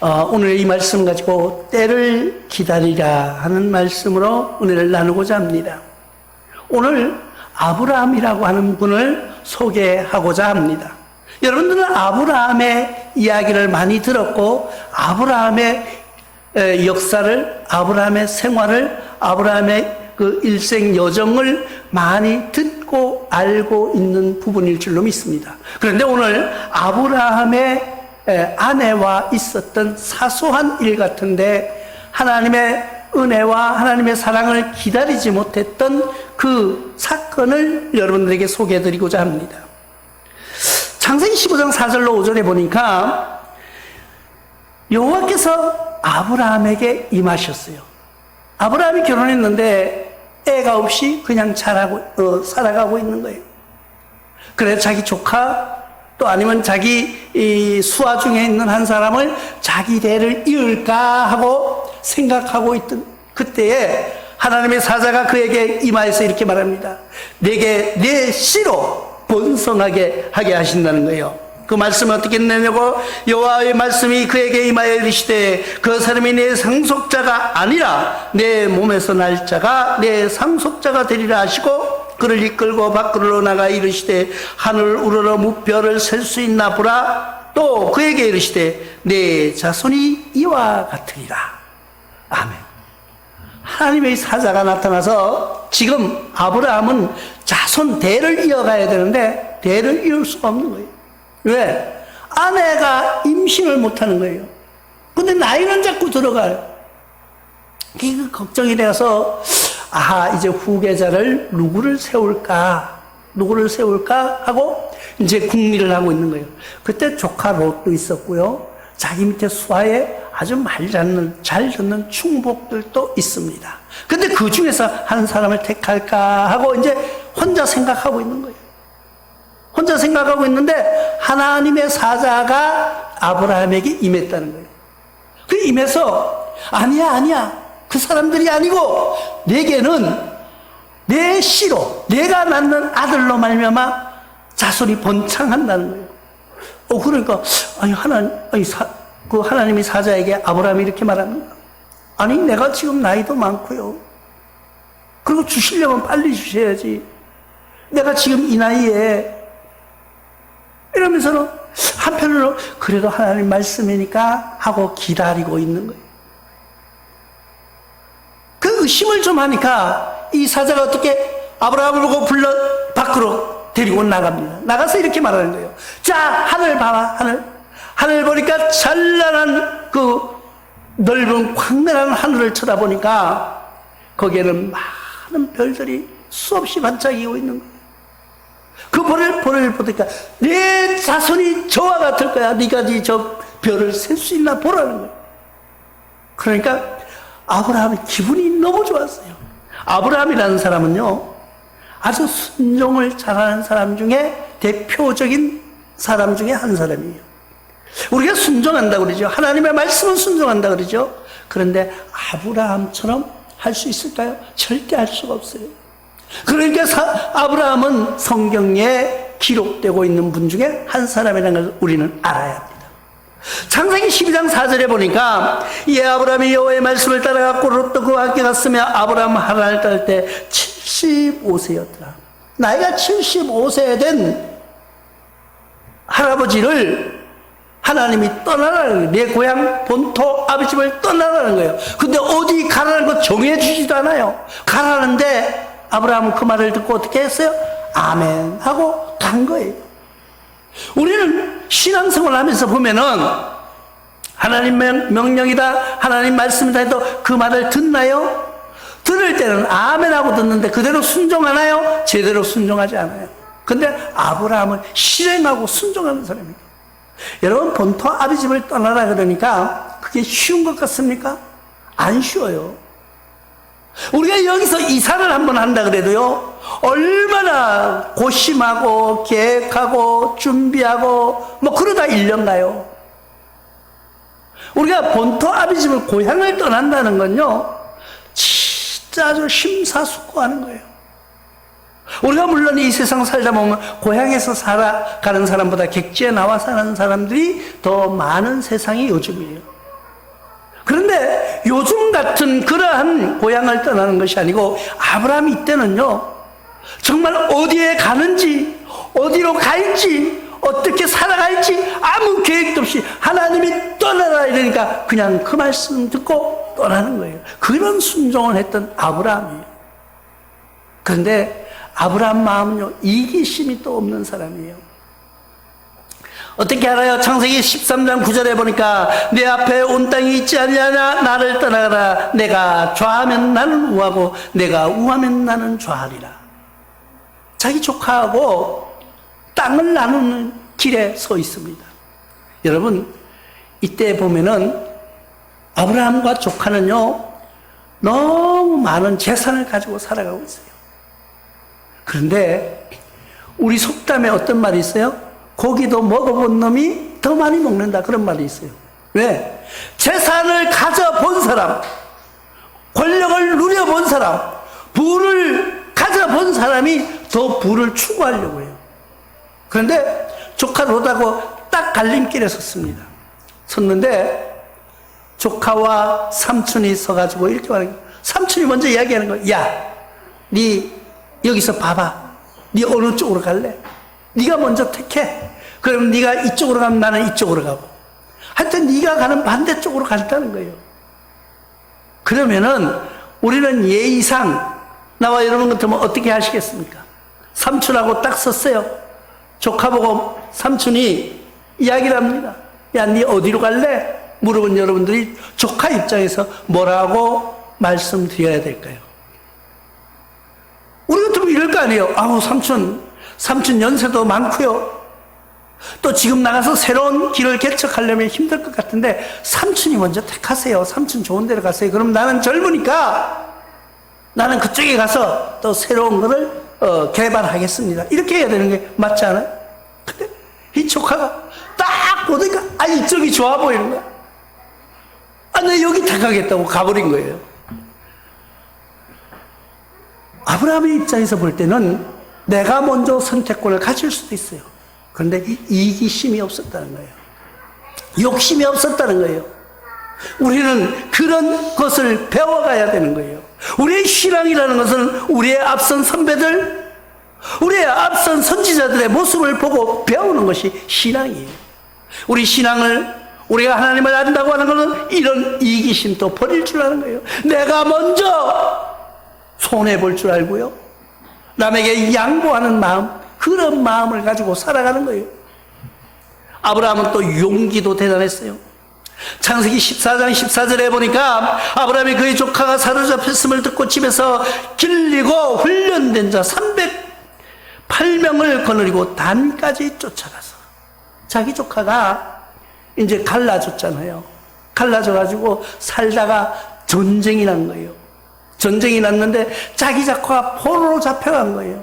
어, 오늘 이 말씀 가지고 때를 기다리라 하는 말씀으로 은혜를 나누고자 합니다. 오늘 아브라함이라고 하는 분을 소개하고자 합니다. 여러분들은 아브라함의 이야기를 많이 들었고 아브라함의 에, 역사를 아브라함의 생활을 아브라함의 그 일생 여정을 많이 듣고 알고 있는 부분일 줄로 믿습니다. 그런데 오늘 아브라함의 에, 아내와 있었던 사소한 일 같은데 하나님의 은혜와 하나님의 사랑을 기다리지 못했던 그 사건을 여러분들에게 소개해 드리고자 합니다. 창세기 15장 4절로 5절에 보니까 여호와께서 아브라함에게 임하셨어요. 아브라함이 결혼했는데 애가 없이 그냥 자라고 어, 살아가고 있는 거예요. 그래서 자기 조카 또 아니면 자기 이 수하 중에 있는 한 사람을 자기 대를 이을까 하고 생각하고 있던 그때에 하나님의 사자가 그에게 임하여서 이렇게 말합니다. 내게 내 씨로 번성하게 하게 하신다는 거예요. 그 말씀을 어떻게 내냐고 여호와의 말씀이 그에게 임하여 이르시되 그 사람이 내 상속자가 아니라 내 몸에서 날 자가 내 상속자가 되리라 하시고 그를 이끌고 밖으로 나가 이르시되 하늘 우러러 무별을 셀 수 있나 보라. 또 그에게 이르시되 내 자손이 이와 같으리라. 아멘. 하나님의 사자가 나타나서 지금 아브라함은 자손 대를 이어가야 되는데 대를 이을 수가 없는 거예요 왜? 아내가 임신을 못하는 거예요. 근데 나이는 자꾸 들어가요. 그 걱정이 돼서, 아하, 이제 후계자를 누구를 세울까? 누구를 세울까? 하고 이제 궁리를 하고 있는 거예요. 그때 조카 롯도 있었고요. 자기 밑에 수하에 아주 말 잡는, 잘 듣는 충복들도 있습니다. 근데 그 중에서 한 사람을 택할까 하고 이제 혼자 생각하고 있는 거예요. 혼자 생각하고 있는데 하나님의 사자가 아브라함에게 임했다는 거예요. 그 임해서 아니야 아니야 그 사람들이 아니고 내게는 내 씨로 내가 낳는 아들로 말미암아 자손이 번창한다는 거예요. 어 그러니까 아니 하나님 아니 사, 그 하나님이 사자에게 아브라함이 이렇게 말합니다. 아니 내가 지금 나이도 많고요. 그리고 주시려면 빨리 주셔야지. 내가 지금 이 나이에 이러면서는 한편으로 그래도 하나님 말씀이니까 하고 기다리고 있는 거예요. 그 의심을 좀 하니까 이 사자가 어떻게 아브라함을 보고 불러 밖으로 데리고 나갑니다. 나가서 이렇게 말하는 거예요. 자, 하늘 봐봐, 하늘. 하늘 보니까 찬란한 그 넓은 광명한 하늘을 쳐다보니까 거기에는 많은 별들이 수없이 반짝이고 있는 거예요. 그 볼을 볼을 보니까 내 자손이 저와 같을 거야. 네가 네저 별을 셀 수 있나 보라는 거야. 그러니까 아브라함의 기분이 너무 좋았어요. 아브라함이라는 사람은요, 아주 순종을 잘하는 사람 중에 대표적인 사람 중에 한 사람이에요. 우리가 순종한다 그러죠. 하나님의 말씀은 순종한다 그러죠. 그런데 아브라함처럼 할 수 있을까요? 절대 할 수가 없어요. 그러니까 사, 아브라함은 성경에 기록되고 있는 분 중에 한 사람이라는 걸 우리는 알아야 합니다. 창세기 12장 4절에 보니까 이 아브라함이 여호와의 말씀을 따라가 롯도 그와 함께 갔으며 아브라함 하란을 딸때 75세였더라. 나이가 75세 된 할아버지를 하나님이 떠나라는 거예요. 내 고향 본토 아버지를 떠나라는 거예요. 근데 어디 가라는 거 정해 주지도 않아요. 가라는데 아브라함은 그 말을 듣고 어떻게 했어요? 아멘 하고 간 거예요. 우리는 신앙생활 하면서 보면은 하나님 명령이다, 하나님 말씀이다 해도 그 말을 듣나요? 들을 때는 아멘 하고 듣는데 그대로 순종하나요? 제대로 순종하지 않아요. 근데 아브라함은 실행하고 순종하는 사람이에요. 여러분, 본토 아비집을 떠나라 그러니까 그게 쉬운 것 같습니까? 안 쉬워요. 우리가 여기서 이사를 한번 한다 그래도요, 얼마나 고심하고, 계획하고, 준비하고, 뭐 그러다 1년 가요. 우리가 본토 아비집을 고향을 떠난다는 건요, 진짜 아주 심사숙고하는 거예요. 우리가 물론 이 세상 살다 보면 고향에서 살아가는 사람보다 객지에 나와 사는 사람들이 더 많은 세상이 요즘이에요. 그런데 요즘 같은 그러한 고향을 떠나는 것이 아니고 아브라함 이때는요, 정말 어디에 가는지, 어디로 갈지, 어떻게 살아갈지 아무 계획도 없이 하나님이 떠나라 이러니까 그냥 그 말씀 듣고 떠나는 거예요. 그런 순종을 했던 아브라함이에요. 그런데 아브라함 마음은요, 이기심이 또 없는 사람이에요. 어떻게 알아요? 창세기 13장 9절에 보니까 내 앞에 온 땅이 있지 않냐냐 나를 떠나가라 내가 좌하면 나는 우하고 내가 우하면 나는 좌하리라 자기 조카하고 땅을 나누는 길에 서 있습니다 여러분 이때 보면은 아브라함과 조카는요 너무 많은 재산을 가지고 살아가고 있어요 그런데 우리 속담에 어떤 말이 있어요? 고기도 먹어본 놈이 더 많이 먹는다. 그런 말이 있어요. 왜? 재산을 가져본 사람, 권력을 누려본 사람, 부를 가져본 사람이 더 부를 추구하려고 해요. 그런데 조카 롯하고 딱 갈림길에 섰습니다. 섰는데 조카와 삼촌이 서가지고 이렇게 말하는 거예요. 삼촌이 먼저 이야기하는 거예요. 야, 네 여기서 봐봐. 네 어느 쪽으로 갈래? 네가 먼저 택해. 그럼 네가 이쪽으로 가면 나는 이쪽으로 가고. 하여튼 네가 가는 반대쪽으로 간다는 거예요. 그러면은 우리는 예의상 나와 여러분 같으면 어떻게 하시겠습니까? 삼촌하고 딱 섰어요. 조카 보고 삼촌이 이야기를 합니다. 야, 네 어디로 갈래? 물어본 여러분들이 조카 입장에서 뭐라고 말씀드려야 될까요? 우리 같으면 이럴 거 아니에요. 아우, 삼촌, 삼촌 연세도 많고요. 또 지금 나가서 새로운 길을 개척하려면 힘들 것 같은데 삼촌이 먼저 택하세요. 삼촌 좋은 데로 가세요. 그럼 나는 젊으니까 나는 그쪽에 가서 또 새로운 거를 어, 개발하겠습니다. 이렇게 해야 되는 게 맞지 않아요? 근데 이 조카가 딱 보니까 아 이쪽이 좋아 보이는 거야. 아, 내 여기 택하겠다고 가버린 거예요. 아브라함의 입장에서 볼 때는 내가 먼저 선택권을 가질 수도 있어요. 그런데 이- 이기심이 없었다는 거예요. 욕심이 없었다는 거예요. 우리는 그런 것을 배워가야 되는 거예요. 우리의 신앙이라는 것은 우리의 앞선 선배들, 우리의 앞선 선지자들의 모습을 보고 배우는 것이 신앙이에요. 우리 신앙을 우리가 하나님을 안다고 하는 것은 이런 이기심도 버릴 줄 아는 거예요. 내가 먼저 손해 볼 줄 알고요. 남에게 양보하는 마음, 그런 마음을 가지고 살아가는 거예요. 아브라함은 또 용기도 대단했어요. 창세기 14장 14절에 보니까 아브라함이 그의 조카가 사로잡혔음을 듣고 집에서 길리고 훈련된 자 308명을 거느리고 단까지 쫓아가서 자기 조카가 이제 갈라졌잖아요. 갈라져가지고 살다가 전쟁이 난 거예요. 전쟁이 났는데 자기 작화가 포로로 잡혀간 거예요.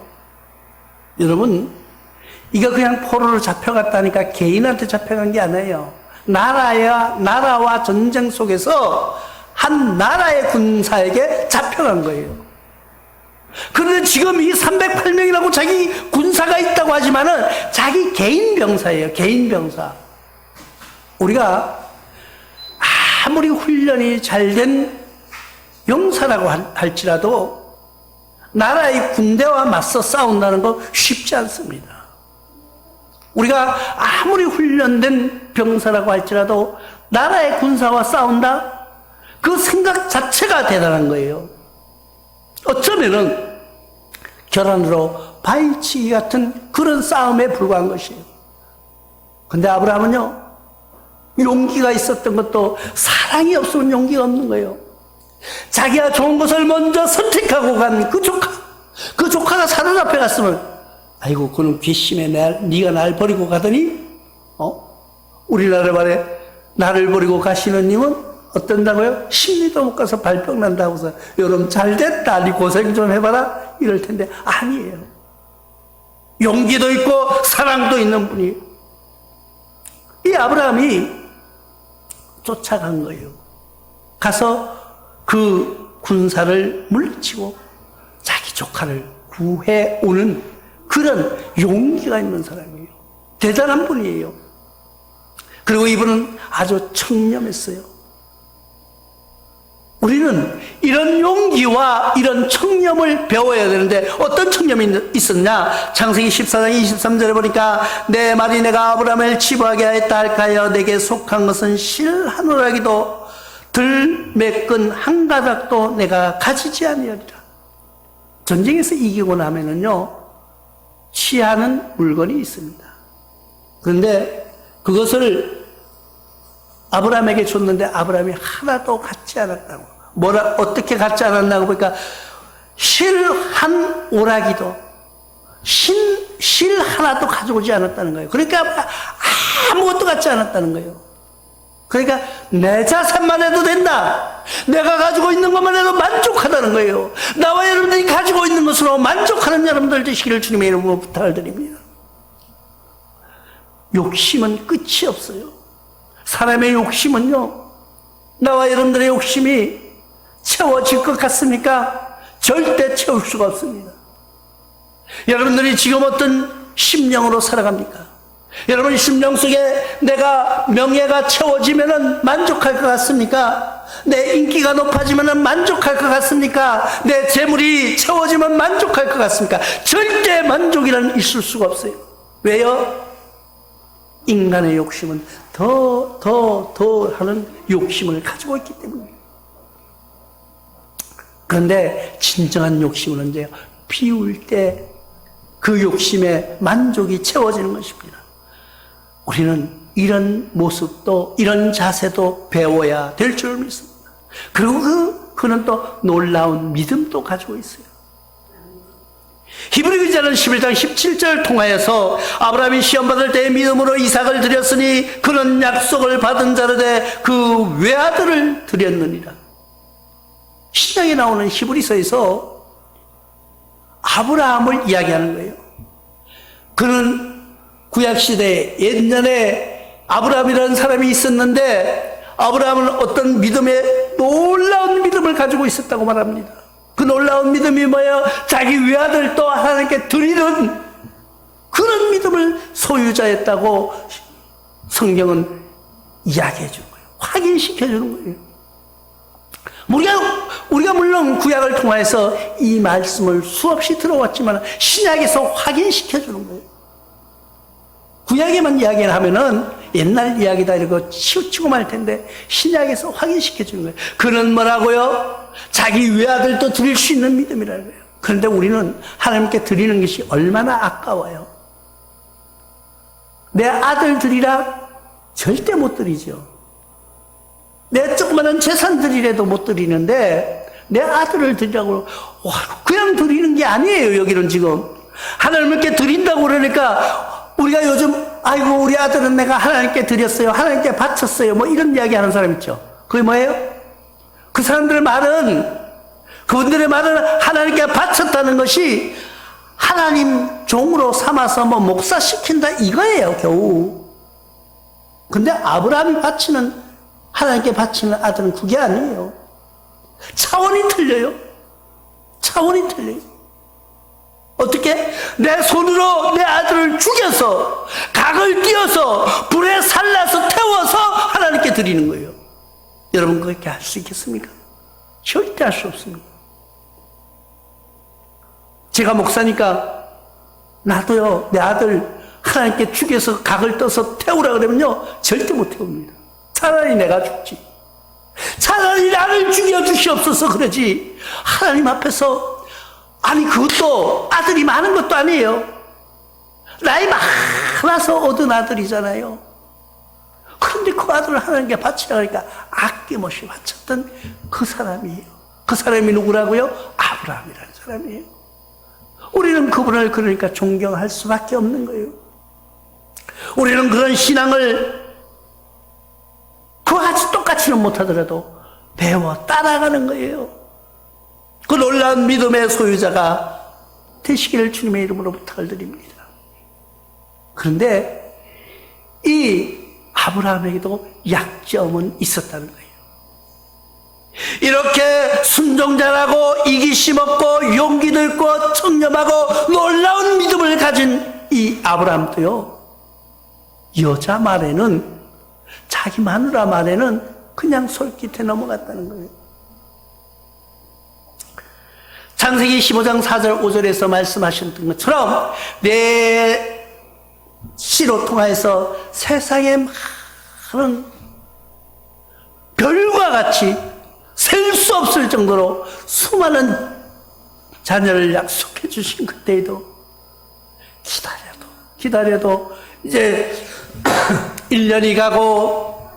여러분, 이거 그냥 포로로 잡혀갔다니까 개인한테 잡혀간 게 아니에요. 나라야, 나라와 전쟁 속에서 한 나라의 군사에게 잡혀간 거예요. 그런데 지금 이 308명이라고 자기 군사가 있다고 하지만은 자기 개인 병사예요. 개인 병사. 우리가 아무리 훈련이 잘 된 용사라고 할- 할지라도 나라의 군대와 맞서 싸운다는 거 쉽지 않습니다. 우리가 아무리 훈련된 병사라고 할지라도 나라의 군사와 싸운다? 그 생각 자체가 대단한 거예요. 어쩌면은 결혼으로 바위치기 같은 그런 싸움에 불과한 것이에요. 근데 아브라함은요, 용기가 있었던 것도 사랑이 없으면 용기가 없는 거예요. 자기가 좋은 것을 먼저 선택하고 간 그 조카, 그 조카가 사로잡혀 갔으면, 아이고, 그는 괘씸해. 날, 네가 날 버리고 가더니, 어? 우리나라 말에 나를 버리고 가시는 님은 어떤다고요? 심리도 못 가서 발병 난다고서 여러분 잘 됐다. 네 고생 좀 해봐라. 이럴 텐데 아니에요. 용기도 있고 사랑도 있는 분이 이 아브라함이 쫓아간 거예요. 가서 그 군사를 물리치고 자기 조카를 구해 오는 그런 용기가 있는 사람이에요. 대단한 분이에요. 그리고 이분은 아주 청렴했어요. 우리는 이런 용기와 이런 청렴을 배워야 되는데 어떤 청렴이 있었냐? 창세기 14장 23절에 보니까 내 말이 내가 아브라함을 치부하게 하였다 할까요? 내게 속한 것은 실한 오라기도 들 매끈 한 가닥도 내가 가지지 아니하리라. 전쟁에서 이기고 나면은요 취하는 물건이 있습니다. 그런데 그것을 아브라함에게 줬는데 아브라함이 하나도 갖지 않았다고. 뭐라 어떻게 갖지 않았나고 보니까 실한 오라기도 신, 실 하나도 가져오지 않았다는 거예요. 그러니까 아무것도 갖지 않았다는 거예요. 그러니까 내 자산만 해도 된다. 내가 가지고 있는 것만 해도 만족하다는 거예요. 나와 여러분들이 가지고 있는 것으로 만족하는 여러분들 되시기를 주님의 이름으로 부탁을 드립니다. 욕심은 끝이 없어요. 사람의 욕심은요, 나와 여러분들의 욕심이 채워질 것 같습니까? 절대 채울 수가 없습니다. 여러분들이 지금 어떤 심령으로 살아갑니까? 여러분 심령 속에 내가 명예가 채워지면 만족할 것 같습니까? 내 인기가 높아지면 만족할 것 같습니까? 내 재물이 채워지면 만족할 것 같습니까? 절대 만족이라는 있을 수가 없어요. 왜요? 인간의 욕심은 더, 더, 더 하는 욕심을 가지고 있기 때문이에요. 그런데 진정한 욕심은 언제요? 비울 때 그 욕심의 만족이 채워지는 것입니다. 우리는 이런 모습도, 이런 자세도 배워야 될 줄 믿습니다. 그리고 그, 그는 또 놀라운 믿음도 가지고 있어요. 히브리 기자는 11장 17절 통하여서 아브라함이 시험 받을 때 믿음으로 이삭을 드렸으니 그는 약속을 받은 자르되 그 외아들을 드렸느니라. 신약에 나오는 히브리서에서 아브라함을 이야기하는 거예요. 그는 구약시대에 옛날에 아브라함이라는 사람이 있었는데 아브라함은 어떤 믿음의 놀라운 믿음을 가지고 있었다고 말합니다. 그 놀라운 믿음이 뭐예요? 자기 외아들도 하나님께 드리는 그런 믿음을 소유자였다고 성경은 이야기해 주는 거예요. 확인시켜 주는 거예요. 우리가, 우리가 물론 구약을 통해서 이 말씀을 수없이 들어왔지만 신약에서 확인시켜 주는 거예요. 구약에만 이야기를 하면은 옛날 이야기다 이러고 치우치고 말 텐데 신약에서 확인시켜 주는 거예요. 그는 뭐라고요? 자기 외아들도 드릴 수 있는 믿음이라는 거예요. 그런데 우리는 하나님께 드리는 것이 얼마나 아까워요. 내 아들 드리라? 절대 못 드리죠. 내 조그마한 재산 드리래도 못 드리는데 내 아들을 드리라고 와, 그냥 드리는 게 아니에요 여기는 지금 하나님께 드린다고 그러니까 우리가 요즘 아이고 우리 아들은 내가 하나님께 드렸어요 하나님께 바쳤어요 뭐 이런 이야기 하는 사람 있죠 그게 뭐예요? 그 사람들의 말은 그분들의 말은 하나님께 바쳤다는 것이 하나님 종으로 삼아서 뭐 목사시킨다 이거예요 겨우 근데 아브라함이 바치는 하나님께 바치는 아들은 그게 아니에요. 차원이 틀려요. 차원이 틀려요. 어떻게? 내 손으로 내 아들을 죽여서, 각을 띄어서, 불에 살라서 태워서 하나님께 드리는 거예요. 여러분, 그렇게 할 수 있겠습니까? 절대 할 수 없습니다. 제가 목사니까, 나도요, 내 아들 하나님께 죽여서 각을 떠서 태우라 그러면요, 절대 못 태웁니다. 차라리 내가 죽지. 차라리 나를 죽여 주시옵소서 그러지. 하나님 앞에서, 아니, 그것도 아들이 많은 것도 아니에요. 나이 많아서 얻은 아들이잖아요. 그런데 그 아들을 하나님께 바치라 그러니까 아낌없이 바쳤던 그 사람이에요. 그 사람이 누구라고요? 아브라함이라는 사람이에요. 우리는 그분을 그러니까 존경할 수밖에 없는 거예요. 우리는 그런 신앙을 그와 같이 똑같이는 못하더라도 배워 따라가는 거예요. 그 놀라운 믿음의 소유자가 되시기를 주님의 이름으로 부탁을 드립니다. 그런데 이 아브라함에게도 약점은 있었다는 거예요. 이렇게 순종자라고 이기심 없고 용기도 있고 청렴하고 놀라운 믿음을 가진 이 아브라함도요, 여자 말에는, 자기 마누라 말에는 그냥 솔깃해 넘어갔다는 거예요. 창세기 15장 4절 5절에서 말씀하셨던 것처럼 내 씨로 통하여서 세상의 많은 별과 같이 셀 수 없을 정도로 수많은 자녀를 약속해 주신 그때에도 기다려도 기다려도 이제 1년이 가고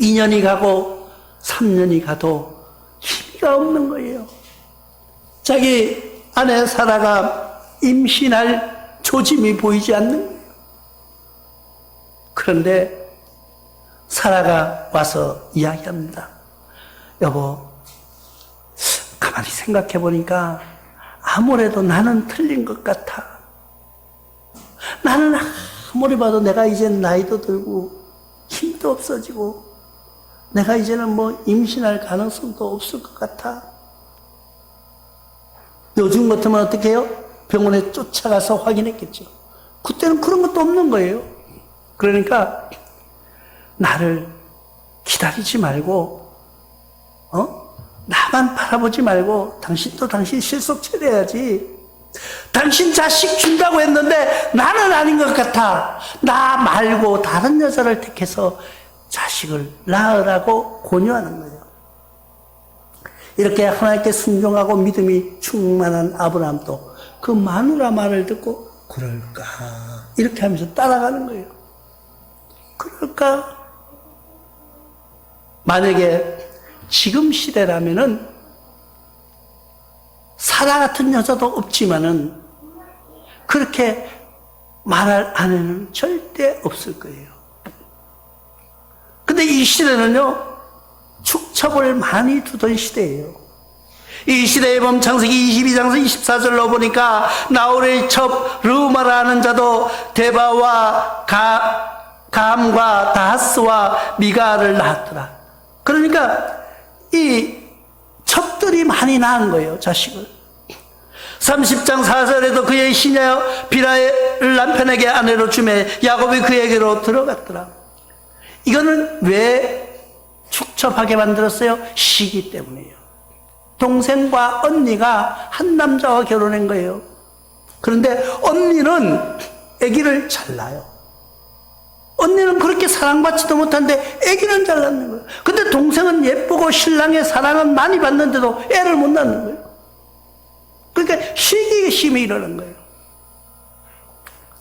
2년이 가고 3년이 가도 힘이가 없는 거예요. 자기 아내 사라가 임신할 조짐이 보이지 않는. 그런데 사라가 와서 이야기합니다. 여보, 가만히 생각해 보니까 아무래도 나는 틀린 것 같아. 나는 아무리 봐도 내가 이제 나이도 들고 힘도 없어지고 내가 이제는 뭐 임신할 가능성도 없을 것 같아. 요즘 같으면 어떻게 해요? 병원에 쫓아가서 확인했겠죠. 그때는 그런 것도 없는 거예요. 그러니까 나를 기다리지 말고, 어? 나만 바라보지 말고 당신도 당신 실속 차려야지. 당신 자식 준다고 했는데 나는 아닌 것 같아. 나 말고 다른 여자를 택해서 자식을 낳으라고 권유하는 거예요. 이렇게 하나님께 순종하고 믿음이 충만한 아브라함도 그 마누라 말을 듣고 그럴까 이렇게 하면서 따라가는 거예요. 그럴까? 만약에 지금 시대라면은 사라 같은 여자도 없지만은 그렇게 말할 아내는 절대 없을 거예요. 근데 이 시대는요, 축 첩을 많이 두던 시대예요. 이 시대에 보면 창세기 22장에서 24절로 보니까 나홀의 첩 르마라는 자도 데바와 가, 감과 다하스와 미가를 낳았더라. 그러니까 이 첩들이 많이 낳은 거예요, 자식을. 30장 4절에도 그의 시녀 비라를 남편에게 아내로 주매 야곱이 그에게로 들어갔더라. 이거는 왜 축첩하게 만들었어요? 시기 때문이에요. 동생과 언니가 한 남자와 결혼한 거예요. 그런데 언니는 아기를 잘 낳아요. 언니는 그렇게 사랑받지도 못한데 아기는 잘 낳는 거예요. 근데 동생은 예쁘고 신랑의 사랑은 많이 받는데도 애를 못 낳는 거예요. 그러니까 시기심이 일어난 거예요.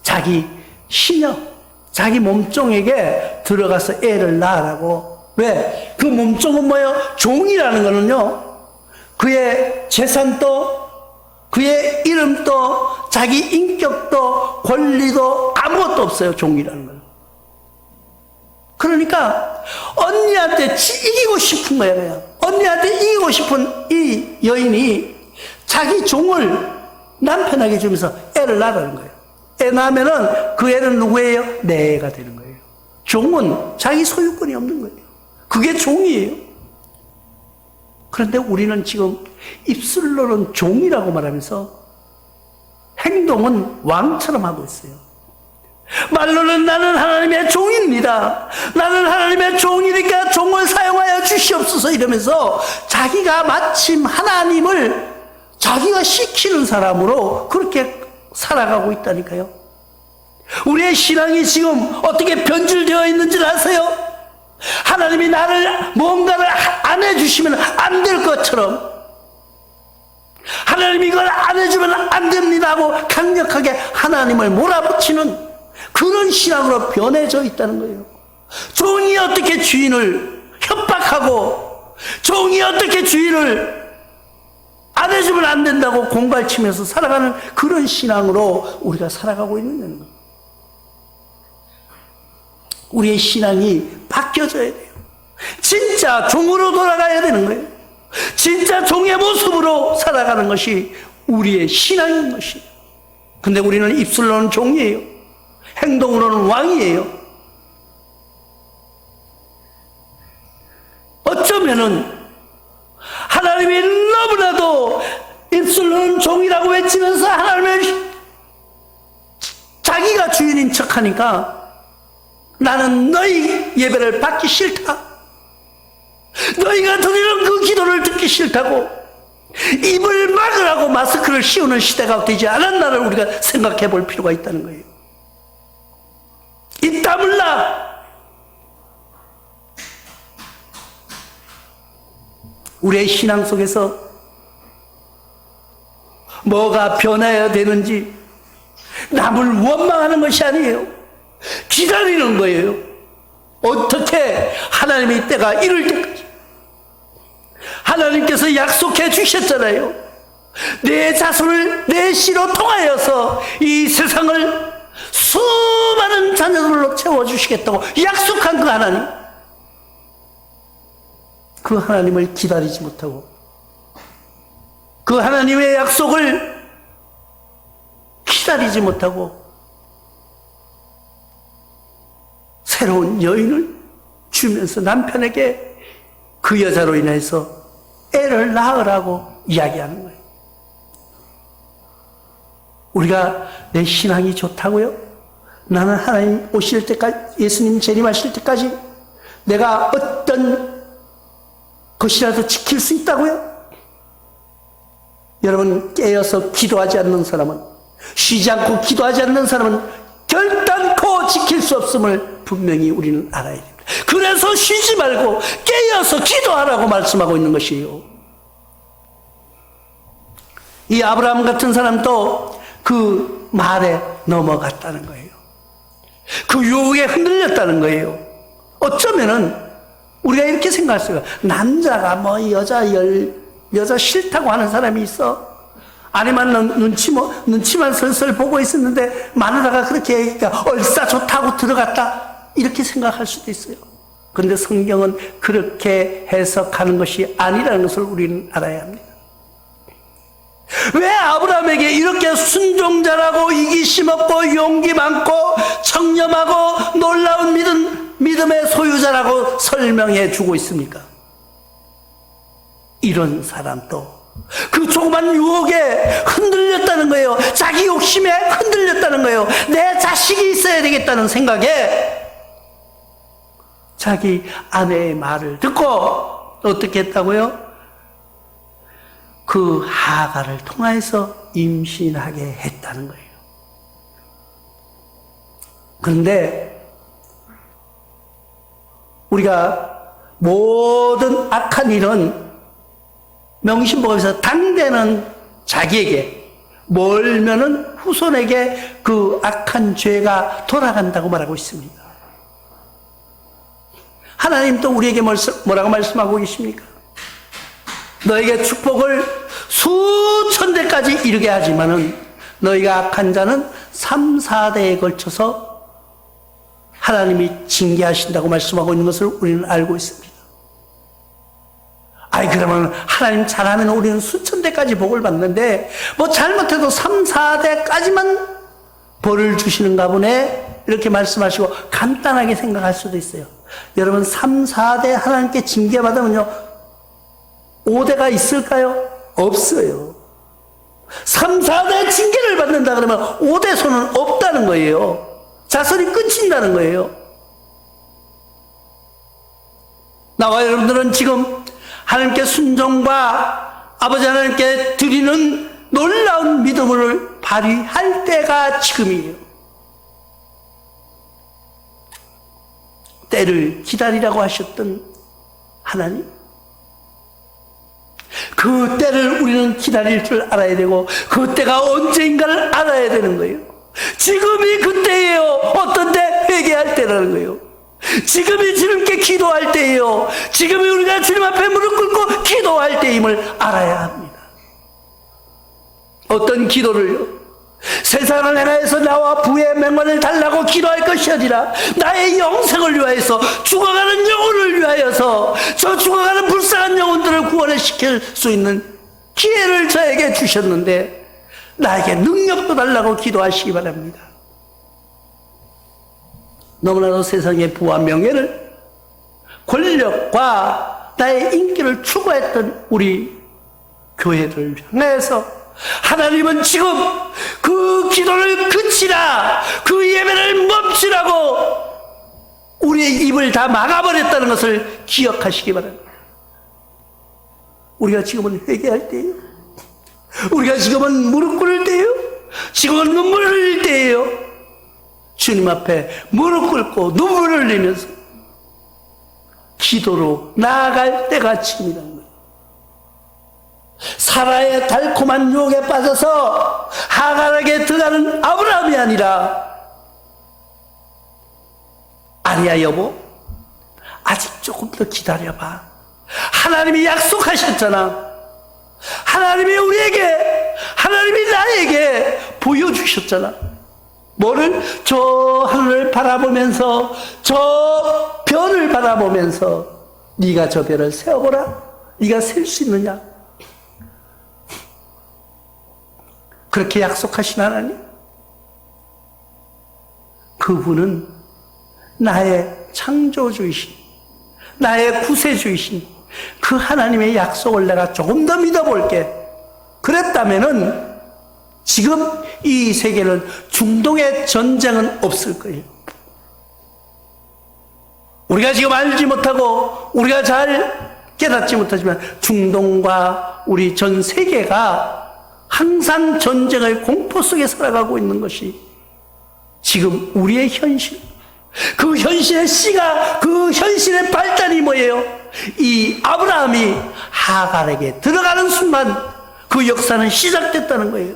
자기 시녀, 자기 몸종에게 들어가서 애를 낳으라고. 왜? 그 몸종은 뭐예요? 종이라는 거는요, 그의 재산도, 그의 이름도, 자기 인격도, 권리도 아무것도 없어요, 종이라는 건. 그러니까, 언니한테 이기고 싶은 거예요. 언니한테 이기고 싶은 이 여인이 자기 종을 남편에게 주면서 애를 낳으라는 거예요. 애 낳으면은 그 애는 누구예요? 내 애가 되는 거예요. 종은 자기 소유권이 없는 거예요. 그게 종이에요. 그런데 우리는 지금 입술로는 종이라고 말하면서 행동은 왕처럼 하고 있어요. 말로는 나는 하나님의 종입니다. 나는 하나님의 종이니까 종을 사용하여 주시옵소서 이러면서 자기가 마침 하나님을 자기가 시키는 사람으로 그렇게 살아가고 있다니까요. 우리의 신앙이 지금 어떻게 변질되어 있는지 아세요? 하나님이 나를 뭔가를 안 해주시면 안 될 것처럼 하나님이 이걸 안 해주면 안 됩니다 하고 강력하게 하나님을 몰아붙이는 그런 신앙으로 변해져 있다는 거예요. 종이 어떻게 주인을 협박하고 종이 어떻게 주인을 안 해주면 안 된다고 공갈치면서 살아가는 그런 신앙으로 우리가 살아가고 있는 거예요. 우리의 신앙이 바뀌어져야 돼요. 진짜 종으로 돌아가야 되는 거예요. 진짜 종의 모습으로 살아가는 것이 우리의 신앙인 것이에요. 근데 우리는 입술로는 종이에요. 행동으로는 왕이에요. 어쩌면은 하나님이 너무나도 입술로는 종이라고 외치면서 하나님을 자기가 주인인 척 하니까 나는 너희 예배를 받기 싫다. 너희가 드리는 그 기도를 듣기 싫다고 입을 막으라고 마스크를 씌우는 시대가 되지 않았나를 우리가 생각해 볼 필요가 있다는 거예요. 입 다물라! 우리의 신앙 속에서 뭐가 변해야 되는지 남을 원망하는 것이 아니에요. 기다리는 거예요. 어떻게 하나님의 때가 이를. 하나님께서 약속해 주셨잖아요. 내 자손을 내 씨로 통하여서 이 세상을 수많은 자녀들로 채워주시겠다고 약속한 그 하나님. 그 하나님을 기다리지 못하고 그 하나님의 약속을 기다리지 못하고 새로운 여인을 주면서 남편에게 그 여자로 인해서 애를 낳으라고 이야기하는 거예요. 우리가 내 신앙이 좋다고요? 나는 하나님 오실 때까지, 예수님 재림하실 때까지 내가 어떤 것이라도 지킬 수 있다고요? 여러분, 깨어서 기도하지 않는 사람은, 쉬지 않고 기도하지 않는 사람은 결단코 지킬 수 없음을 분명히 우리는 알아야 됩니다. 그래서 쉬지 말고 깨어서 기도하라고 말씀하고 있는 것이에요. 이 아브라함 같은 사람도 그 말에 넘어갔다는 거예요. 그 유혹에 흔들렸다는 거예요. 어쩌면은 우리가 이렇게 수가 남자가 뭐 여자 열 여자 싫다고 하는 사람이 있어. 눈, 눈치 뭐 눈치만 슬슬 보고 있었는데 마누라가 그렇게 얘기니까 얼싸 좋다고 들어갔다 이렇게 생각할 수도 있어요. 그런데 성경은 그렇게 해석하는 것이 아니라는 것을 우리는 알아야 합니다. 왜 아브라함에게 이렇게 순종자라고 이기심 없고 용기 많고 청렴하고 놀라운 믿음, 믿음의 소유자라고 설명해 주고 있습니까? 이런 사람도 그 조그만 유혹에 흔들렸다는 거예요. 자기 욕심에 흔들렸다는 거예요. 내 자식이 있어야 되겠다는 생각에 자기 아내의 말을 듣고 어떻게 했다고요? 그 하가를 통해서 임신하게 했다는 거예요. 그런데 우리가 모든 악한 일은 명심보감에서 당대는 자기에게 멀면은 후손에게 그 악한 죄가 돌아간다고 말하고 있습니다. 하나님 또 우리에게 뭐라고 말씀하고 계십니까? 너에게 축복을 수천 대까지 이르게 하지만은 너희가 악한 자는 3, 4대에 걸쳐서 하나님이 징계하신다고 말씀하고 있는 것을 우리는 알고 있습니다. 아이, 그러면 하나님 잘하면 우리는 수천 대까지 복을 받는데, 뭐 잘못해도 3, 4대까지만 벌을 주시는가 보네? 이렇게 말씀하시고 간단하게 생각할 수도 있어요. 여러분, 3, 4대 하나님께 징계받으면요, 5대가 있을까요? 없어요. 3, 4대 징계를 받는다 그러면 5대 손은 없다는 거예요. 자손이 끊긴다는 거예요. 나와 여러분들은 지금 하나님께 순종과 아버지 하나님께 드리는 놀라운 믿음을 발휘할 때가 지금이에요. 때를 기다리라고 하셨던 하나님. 그 때를 우리는 기다릴 줄 알아야 되고, 그 때가 언제인가를 알아야 되는 거예요. 지금이 그때예요. 어떤 때? 회개할 때라는 거예요. 지금이 주님께 기도할 때예요. 지금이 우리가 주님 앞에 무릎 꿇고 기도할 때임을 알아야 합니다. 어떤 기도를요? 세상을 행하여서 나와 부의 명만을 달라고 기도할 것이 아니라 나의 영생을 위하여서 죽어가는 영혼을 위하여서 저 죽어가는 불쌍한 영혼들을 구원을 시킬 수 있는 기회를 저에게 주셨는데 나에게 능력도 달라고 기도하시기 바랍니다. 너무나도 세상의 부와 명예를 권력과 나의 인기를 추구했던 우리 교회를 향해서 하나님은 지금 그 기도를 그치라 그 예배를 멈추라고 우리의 입을 다 막아버렸다는 것을 기억하시기 바랍니다. 우리가 지금은 회개할 때예요. 우리가 지금은 무릎 꿇을 때예요. 지금은 눈물을 흘릴 때예요. 주님 앞에 무릎 꿇고 눈물을 흘리면서 기도로 나아갈 때가 지금이라는. 사라의 달콤한 유혹에 빠져서 하갈에게 들어가는 아브라함이 아니라 아니야 여보 아직 조금 더 기다려봐. 하나님이 약속하셨잖아. 하나님이 우리에게 하나님이 나에게 보여주셨잖아. 뭐를? 저 하늘을 바라보면서 저 별을 바라보면서 네가 저 별을 세어보라. 네가 셀 수 있느냐 그렇게 약속하신 하나님 그분은 나의 창조주이신 나의 구세주이신 그 하나님의 약속을 내가 조금 더 믿어볼게 그랬다면은 지금 이 세계는 중동의 전쟁은 없을 거예요. 우리가 지금 알지 못하고 우리가 잘 깨닫지 못하지만 중동과 우리 전 세계가 항상 전쟁의 공포 속에 살아가고 있는 것이 지금 우리의 현실. 그 현실의 씨가 그 현실의 발단이 뭐예요? 이 아브라함이 하갈에게 들어가는 순간 그 역사는 시작됐다는 거예요.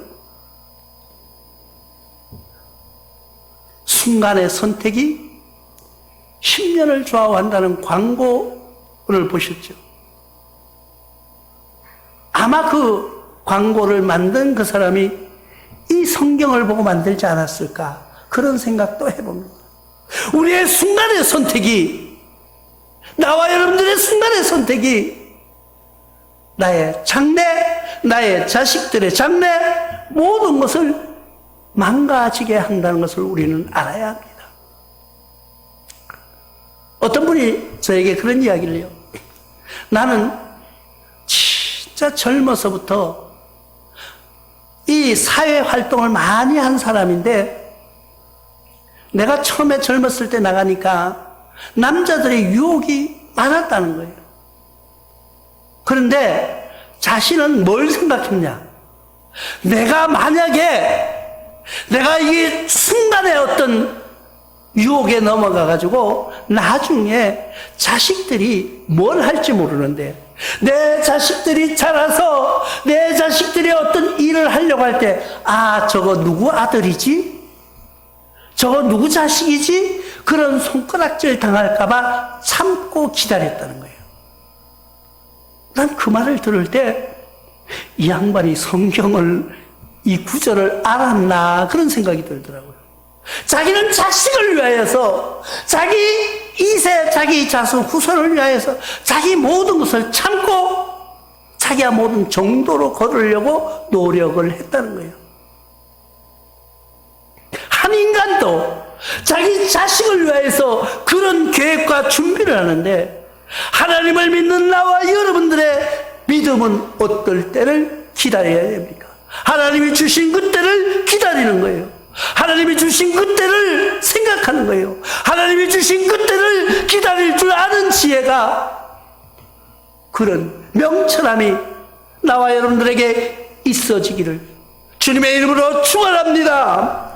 순간의 선택이 10년을 좌우한다는 광고를 보셨죠. 아마 그 광고를 만든 그 사람이 이 성경을 보고 만들지 않았을까 그런 생각도 해봅니다. 우리의 순간의 선택이 나와 여러분들의 순간의 선택이 나의 장래, 나의 자식들의 장래 모든 것을 망가지게 한다는 것을 우리는 알아야 합니다. 어떤 분이 저에게 그런 이야기를 해요. 나는 진짜 젊어서부터 이 사회 활동을 많이 한 사람인데 내가 처음에 젊었을 때 나가니까 남자들의 유혹이 많았다는 거예요. 그런데 자신은 뭘 생각했냐? 내가 만약에 내가 이 순간의 어떤 유혹에 넘어가 가지고 나중에 자식들이 뭘 할지 모르는데 내 자식들이 자라서 내 자식들이 어떤 일을 하려고 할 때 아 저거 누구 아들이지? 저거 누구 자식이지? 그런 손가락질 당할까봐 참고 기다렸다는 거예요. 난 그 말을 들을 때 이 양반이 성경을 이 구절을 알았나 그런 생각이 들더라고요. 자기는 자식을 위하여서 자기 이세 자기 자손 후손을 위하여서 자기 모든 것을 참고 자기야 모든 정도로 걸으려고 노력을 했다는 거예요. 한 인간도 자기 자식을 위하여서 그런 계획과 준비를 하는데 하나님을 믿는 나와 여러분들의 믿음은 어떨 때를 기다려야 됩니까? 하나님이 주신 그때를 기다리는 거예요. 하나님이 주신 그때를 생각하는 거예요. 하나님이 주신 그때를 기다릴 줄 아는 지혜가 그런 명철함이 나와 여러분들에게 있어지기를 주님의 이름으로 축원합니다.